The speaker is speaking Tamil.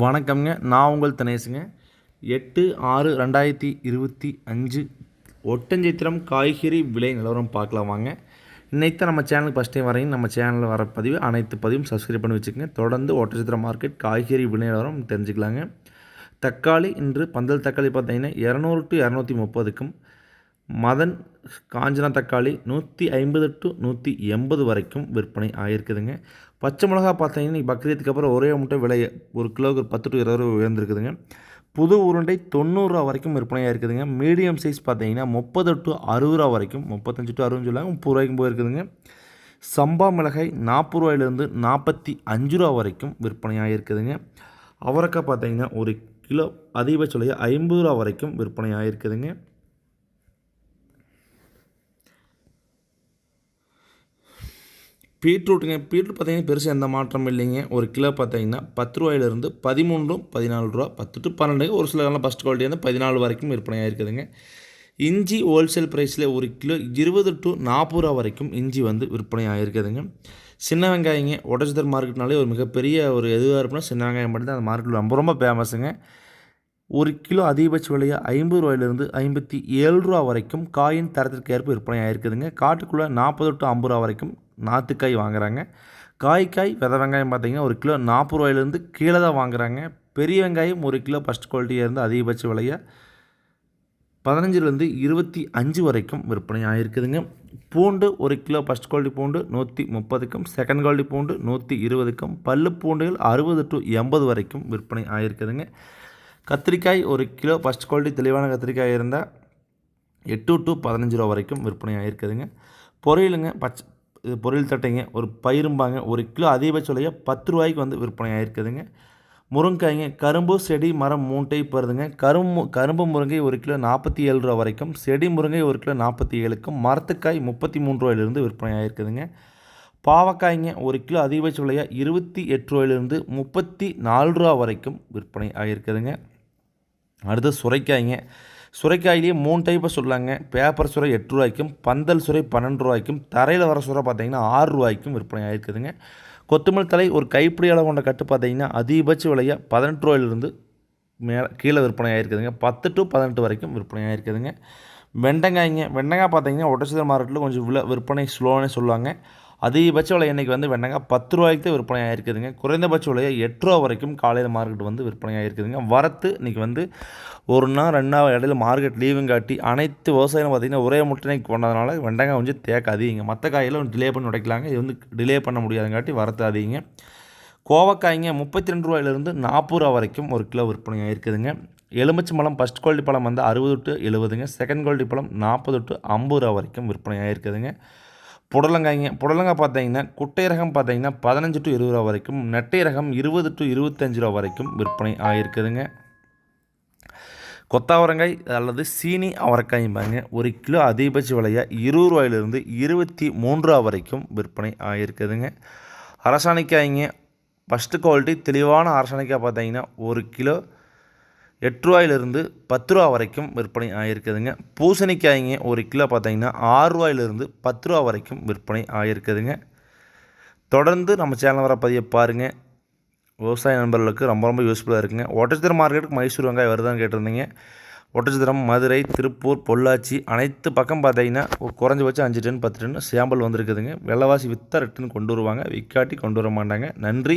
வணக்கம்ங்க. நான் உங்கள் தினேஷுங்க எட்டு ஆறு ரெண்டாயிரத்தி இருபத்தி அஞ்சு ஒட்டஞ்சித்திரம் காய்கறி விலை நிலவரம் பார்க்கலாம் வாங்க. இன்னைக்கு தான் நம்ம சேனலுக்கு ஃபஸ்ட் டைம் வரையும் நம்ம சேனலில் வர பதிவு அனைத்து பதிவும் சப்ஸ்கிரைப் பண்ணி வச்சுக்கோங்க. தொடர்ந்து ஒட்டஞ்சித்திரம் மார்க்கெட் காய்கறி விலை நிலவரம் தெரிஞ்சுக்கலாங்க. தக்காளி இன்று பந்தல் தக்காளி பார்த்தீங்கன்னா இரநூறு டு இரநூத்தி முப்பதுக்கும் மதன் காஞ்சனா தக்காளி நூற்றி ஐம்பது டு நூற்றி எண்பது வரைக்கும் விற்பனை ஆகிருக்குதுங்க பச்சை மிளகா பார்த்தீங்கன்னா இன்னைக்கு பக்ரீத்துக்கு அப்புறம் ஒரே முட்டை விலை ஒரு கிலோவுக்கு பத்து டு இருபது ரூபா உயர்ந்திருக்குதுங்க. புது உருண்டை தொண்ணூறுரூவா வரைக்கும் விற்பனையாக இருக்குதுங்க. மீடியம் சைஸ் பார்த்தீங்கன்னா முப்பது டு அறுபது ரூபா வரைக்கும் முப்பத்தஞ்சு டு அறுபது சொல்லுவாங்க முப்பது ரூபாய்க்கும் போயிருக்குதுங்க. சம்பா மிளகாய் நாற்பது ரூபாயிலேருந்து நாற்பத்தி அஞ்சு ரூபா வரைக்கும் விற்பனையாக இருக்குதுங்க. அவரைக்காய் பார்த்தீங்கன்னா ஒரு கிலோ அதிகபட்ச விலையை ஐம்பது ரூபா வரைக்கும் விற்பனையாக இருக்குதுங்க. பீட்ரூட்டுங்க பீட்ரூட் பார்த்தீங்கன்னா பெருசாக எந்த மாற்றம் இல்லைங்க. ஒரு கிலோ பார்த்தீங்கன்னா பத்து ரூபாயிலிருந்து பதிமூன்றும் பதினாலு ரூபா பத்து டு பன்னெண்டு ஒரு சில எல்லாம் ஃபஸ்ட் குவாலிட்டி வந்து பதினாலு வரைக்கும் விற்பனையாக இருக்குதுங்க. இஞ்சி ஹோல்சேல் ப்ரைஸில் ஒரு கிலோ இருபது டு நாற்பது ரூபா வரைக்கும் இஞ்சி வந்து விற்பனை ஆகிருக்குதுங்க சின்ன வெங்காயங்க ஒடச்சதர் மார்க்கெட்னாலே ஒரு மிகப்பெரிய ஒரு எதுவாக இருக்குன்னா சின்ன வெங்காயம் மட்டும்தான் அந்த மார்க்கெட்டில் ரொம்ப ரொம்ப ஃபேமஸுங்க ஒரு கிலோ அதிகபட்ச விலையாக ஐம்பது ரூபாயிலிருந்து ஐம்பத்தி ஏழு ரூபா வரைக்கும் காயின் தரத்திற்கு ஏற்ப விற்பனை ஆகிருக்குதுங்க காட்டுக்குள்ளே நாற்பது டு ஐம்பது ரூபா வரைக்கும் நாற்றுக்காய் வாங்குறாங்க. காய்க்காய் வித வெங்காயம் பார்த்திங்கன்னா ஒரு கிலோ நாற்பது ரூபாயிலேருந்து கீழே தான் வாங்குறாங்க. பெரிய வெங்காயம் ஒரு கிலோ ஃபஸ்ட் குவாலிட்டியாக இருந்து அதிகபட்ச விலையாக பதினஞ்சுலேருந்து இருபத்தி அஞ்சு வரைக்கும் விற்பனை ஆகிருக்குதுங்க பூண்டு ஒரு கிலோ ஃபஸ்ட் குவாலிட்டி பூண்டு நூற்றி முப்பதுக்கும் செகண்ட் குவாலிட்டி பூண்டு நூற்றி இருபதுக்கும் பல்லு பூண்டுகள் அறுபது டு எண்பது வரைக்கும் விற்பனை ஆகிருக்குதுங்க கத்திரிக்காய் ஒரு கிலோ ஃபஸ்ட் குவாலிட்டி தெளிவான கத்திரிக்காய் இருந்தால் எட்டு டு பதினஞ்சு ரூபா வரைக்கும் விற்பனை ஆகிருக்குதுங்க பொரியலுங்க பச் இது பொரியல் தட்டைங்க ஒரு பயிரும்பாங்க ஒரு கிலோ அதிகபட்ச விலையாக பத்து ரூபாய்க்கு வந்து விற்பனை ஆகிருக்குதுங்க முருங்காய்ங்க கரும்பு செடி மரம் மூட்டை போகிறதுங்க கரும்பு கரும்பு முருங்கை ஒரு கிலோ நாற்பத்தி ஏழு ரூபா வரைக்கும் செடி முருங்கை ஒரு கிலோ நாற்பத்தி ஏழுக்கும் மரத்துக்காய் முப்பத்தி மூணு ரூபாயிலிருந்து விற்பனை ஆகிருக்குதுங்க பாவக்காய்ங்க ஒரு கிலோ அதிகபட்ச விலையாக இருபத்தி எட்டு ரூபாயிலிருந்து முப்பத்தி நாலு ரூபா வரைக்கும் விற்பனை ஆகிருக்குதுங்க அடுத்து சுரைக்காய்ங்க சுரைக்காயிலேயே மூணு டைப்பை சொல்லாங்க. பேப்பர் சுரை எட்டு ரூபாய்க்கும் பந்தல் சுரை பன்னெண்டு ரூபாய்க்கும் தரையில் வர சுரை பார்த்தீங்கன்னா ஆறு ரூபாய்க்கும் விற்பனை ஆகிருக்குதுங்க கொத்தமல்லி தலை ஒரு கைப்பிடி அளவு கொண்ட கட்டு பார்த்தீங்கன்னா அதிகபட்ச விலையாக பதினெட்டு ரூபாயிலிருந்து மேலே கீழே விற்பனை ஆகிருக்குதுங்க பத்து டு பதினெட்டு வரைக்கும் விற்பனை ஆகிருக்குதுங்க வெண்டைங்காய்ங்க வெண்டங்காய் பார்த்தீங்கன்னா ஒட்டச்சதர் மார்க்கெட்டில் கொஞ்சம் விலை விற்பனை ஸ்லோன்னு சொல்லுவாங்க அதிகபட்ச விலை இன்றைக்கி வந்து வெண்டங்காய் பத்து ரூபாய்க்கு தான் விற்பனை ஆகிருக்குதுங்க குறைந்தபட்ச விலையை எட்டு ரூபா வரைக்கும் காலையில் மார்க்கெட் வந்து விற்பனை ஆகிருக்குதுங்க வரத்து இன்றைக்கி வந்து ஒரு நாள் ரெண்டு நாள் இடையில மார்க்கெட் லீவும் காட்டி அனைத்து விவசாயம் பார்த்திங்கன்னா ஒரே முட்டை கொண்டதுனால வெண்டங்காய் கொஞ்சம் தேக்க அதிகங்க. மற்ற காயெல்லாம் டிலே பண்ணி உடைக்கலாங்க. இது வந்து டிலே பண்ண முடியாதுங்காட்டி வரத்து அதிகங்க. கோவக்காய்ங்க முப்பத்தி ரெண்டு ரூபாயிலிருந்து நாற்பது ரூபா வரைக்கும் ஒரு கிலோ விற்பனை ஆகிருக்குதுங்க எலுமிச்சை பழம் ஃபஸ்ட் குவாலிட்டி பழம் வந்து அறுபது டு எழுபதுங்க. செகண்ட் குவாலிட்டி பழம் நாற்பது டு ஐம்பது ரூபா வரைக்கும் விற்பனை ஆகிருக்குதுங்க புடலங்காய்ங்க புடலங்காய் பார்த்தீங்கன்னா குட்டை ரகம் பார்த்தீங்கன்னா பதினஞ்சு டு இருபது ரூபா வரைக்கும் நெட்டை ரகம் இருபது டு இருபத்தஞ்சு ரூபா வரைக்கும் விற்பனை ஆகியிருக்குதுங்க. கொத்தாவரங்காய் அல்லது சீனி அவரைக்காய்பாங்க ஒரு கிலோ அதிகபட்ச விலையாக இருபது ரூபாயிலிருந்து இருபத்தி மூன்று ரூபா வரைக்கும் விற்பனை ஆகியிருக்குதுங்க. அரசாணிக்காய்ங்க ஃபஸ்ட்டு குவாலிட்டி தெளிவான அரசாணிக்காய் பார்த்தீங்கன்னா ஒரு கிலோ எட்டு ரூபாயிலிருந்து பத்து ரூபா வரைக்கும் விற்பனை ஆகியிருக்குதுங்க. பூசணிக்காய்ங்க ஒரு கிலோ பார்த்தீங்கன்னா ஆறு ரூபாயிலிருந்து பத்து ரூபா வரைக்கும் விற்பனை ஆகியிருக்குதுங்க. தொடர்ந்து நம்ம சேனல் வர பதிவை பாருங்கள் விவசாய நண்பர்களுக்கு ரொம்ப ரொம்ப யூஸ்ஃபுல்லாக இருக்குங்க. ஒட்டச்சத்திரம் மார்க்கெட்டுக்கு மைசூர் வெங்காயம் வருதான்னு கேட்டிருந்தீங்க. ஒட்டச்சத்திரம் மதுரை திருப்பூர் பொள்ளாச்சி அனைத்து பக்கம் பார்த்தீங்கன்னா குறைஞ்சபட்சம் அஞ்சு டன் பத்து டன் சாம்பிள் வந்திருக்குதுங்க. வெள்ளவாசி வித்தா ரிட்டன் கொண்டு வருவாங்க. விற்காட்டி கொண்டு வர மாட்டாங்க. நன்றி.